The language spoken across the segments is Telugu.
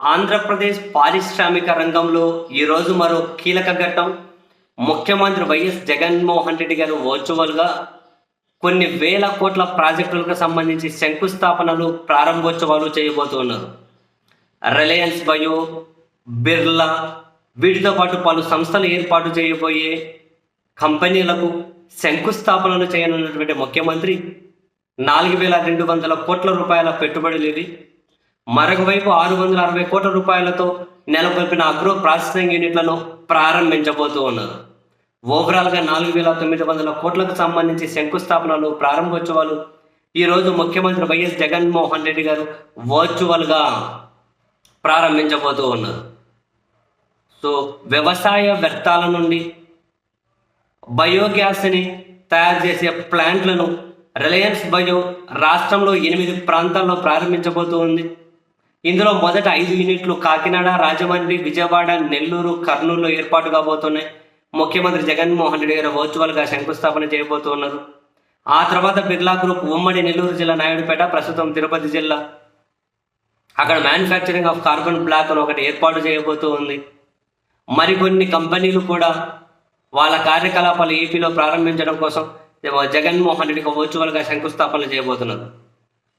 ఆంధ్రప్రదేశ్ పారిశ్రామిక రంగంలో ఈరోజు మరో కీలక ఘట్టం. ముఖ్యమంత్రి వైఎస్ జగన్మోహన్ రెడ్డి గారు వర్చువల్గా కొన్ని వేల కోట్ల ప్రాజెక్టులకు సంబంధించి శంకుస్థాపనలు ప్రారంభోత్సవాలు చేయబోతున్నారు. రిలయన్స్ బయో బిర్లా వీటితో పాటు పలు సంస్థలు ఏర్పాటు చేయబోయే కంపెనీలకు శంకుస్థాపనలు చేయనున్నటువంటి ముఖ్యమంత్రి నాలుగు వేల రెండు వందల కోట్ల రూపాయల పెట్టుబడులు మరొకవైపు ఆరు వందల అరవై కోట్ల రూపాయలతో నెలకొల్పిన అగ్రో ప్రాసెసింగ్ యూనిట్లను ప్రారంభించబోతూ ఉన్నారు ఓవరాల్గా నాలుగు వేల తొమ్మిది వందల కోట్లకు సంబంధించి శంకుస్థాపనలు ప్రారంభోత్సవాలు. ఈరోజు ముఖ్యమంత్రి వైఎస్ జగన్మోహన్ రెడ్డి గారు వర్చువల్గా ప్రారంభించబోతూ ఉన్నారు సో వ్యవసాయ వ్యర్థాల నుండి బయోగ్యాస్ని తయారు చేసే ప్లాంట్లను రిలయన్స్ బయో రాష్ట్రంలో ఎనిమిది ప్రాంతాల్లో ప్రారంభించబోతూ ఉంది. ఇందులో మొదట ఐదు యూనిట్లు కాకినాడ రాజమండ్రి విజయవాడ నెల్లూరు కర్నూలులో ఏర్పాటు కాబోతున్నాయి. ముఖ్యమంత్రి జగన్మోహన్ రెడ్డి గారు వర్చువల్గా శంకుస్థాపన చేయబోతున్నారు. ఆ తర్వాత బిర్లా గ్రూప్ ఉమ్మడి నెల్లూరు జిల్లా నాయుడుపేట ప్రస్తుతం తిరుపతి జిల్లా. అక్కడ మ్యానుఫ్యాక్చరింగ్ ఆఫ్ కార్బన్ బ్లాక్ అని ఒకటి ఏర్పాటు చేయబోతూ ఉంది. మరికొన్ని కంపెనీలు కూడా వాళ్ళ కార్యకలాపాలు ఏపీలో ప్రారంభించడం కోసం జగన్మోహన్ రెడ్డికి వర్చువల్గా శంకుస్థాపన చేయబోతున్నారు.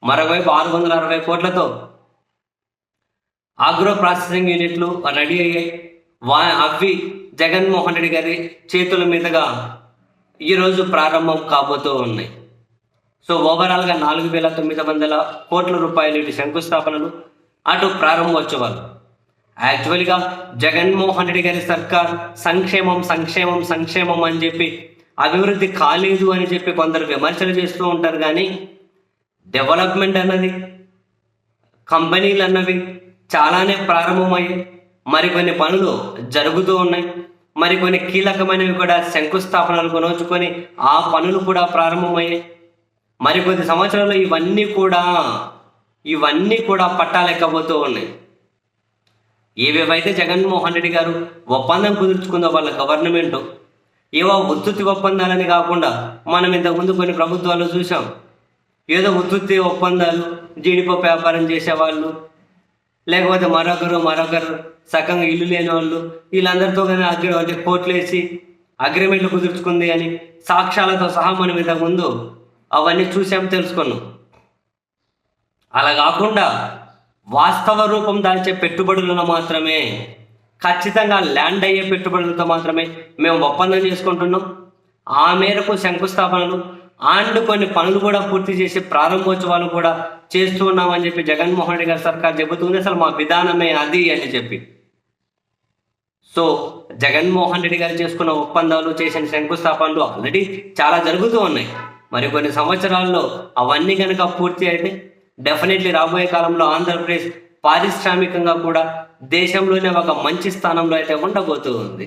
మరోవైపు ఆరు వందల అరవై కోట్లతో ఆగ్రో ప్రాసెసింగ్ యూనిట్లు రెడీ అయ్యాయి. వా అవి జగన్మోహన్ రెడ్డి గారి చేతుల మీదుగా ఈరోజు ప్రారంభం కాబోతూ ఉన్నాయి. సో ఓవరాల్గా నాలుగు వేల తొమ్మిది వందల కోట్ల రూపాయలు ఇటు శంకుస్థాపనలు అటు ప్రారంభోత్సవాలు. యాక్చువల్గా జగన్మోహన్ రెడ్డి గారి సర్కార్ సంక్షేమం సంక్షేమం సంక్షేమం అని చెప్పి అభివృద్ధి కాలేదు అని చెప్పి కొందరు విమర్శలు చేస్తూ ఉంటారు కానీ డెవలప్మెంట్ అన్నది కంపెనీలు అన్నవి చాలానే ప్రారంభమయ్యాయి మరికొన్ని పనులు జరుగుతూ ఉన్నాయి. మరికొన్ని కీలకమైనవి కూడా శంకుస్థాపనలు నోచుకొని ఆ పనులు కూడా ప్రారంభమయ్యాయి. మరికొద్ది సంవత్సరాలు ఇవన్నీ కూడా ఇవన్నీ కూడా పట్టాలెక్కబోతూ ఉన్నాయి. ఏవేవైతే జగన్మోహన్ రెడ్డి గారు ఒప్పందం కుదుర్చుకుందో వాళ్ళ గవర్నమెంట్ ఏవో ఉత్తుత్తి ఒప్పందాలని కాకుండా మనం ఇంతకుముందు కొన్ని ప్రభుత్వాలు చూసాం ఏదో ఉత్తుత్తి ఒప్పందాలు జీడిపప్పు వ్యాపారం చేసేవాళ్ళు లేకపోతే మరొకరు మరొకరు సగంగా ఇల్లు లేని వాళ్ళు వీళ్ళందరితో కానీ అగ్రి అంటే కోట్లు వేసి అగ్రిమెంట్లు కుదుర్చుకుంది అని సాక్ష్యాలతో సహా మనం ఇంతకుముందు అవన్నీ చూసాం తెలుసుకున్నాం. అలా కాకుండా వాస్తవ రూపం దాల్చే పెట్టుబడులను మాత్రమే ఖచ్చితంగా ల్యాండ్ అయ్యే పెట్టుబడులతో మాత్రమే మేము ఒప్పందం చేసుకుంటున్నాం. ఆ మేరకు శంకుస్థాపనలు అండ్ కొన్ని పనులు కూడా పూర్తి చేసి ప్రారంభోత్సవాలు కూడా చేస్తూ ఉన్నామని చెప్పి జగన్మోహన్ రెడ్డి గారి సర్కార్ చెబుతుంది అసలు మా విధానమే అది అని చెప్పి. సో జగన్మోహన్ రెడ్డి గారు చేసుకున్న ఒప్పందాలు చేసిన శంకుస్థాపనలు ఆల్రెడీ చాలా జరుగుతూ ఉన్నాయి. మరి కొన్ని సంవత్సరాల్లో అవన్నీ కనుక పూర్తి అయితే డెఫినెట్లీ రాబోయే కాలంలో ఆంధ్రప్రదేశ్ పారిశ్రామికంగా కూడా దేశంలోనే ఒక మంచి స్థానంలో అయితే ఉండబోతూ ఉంది.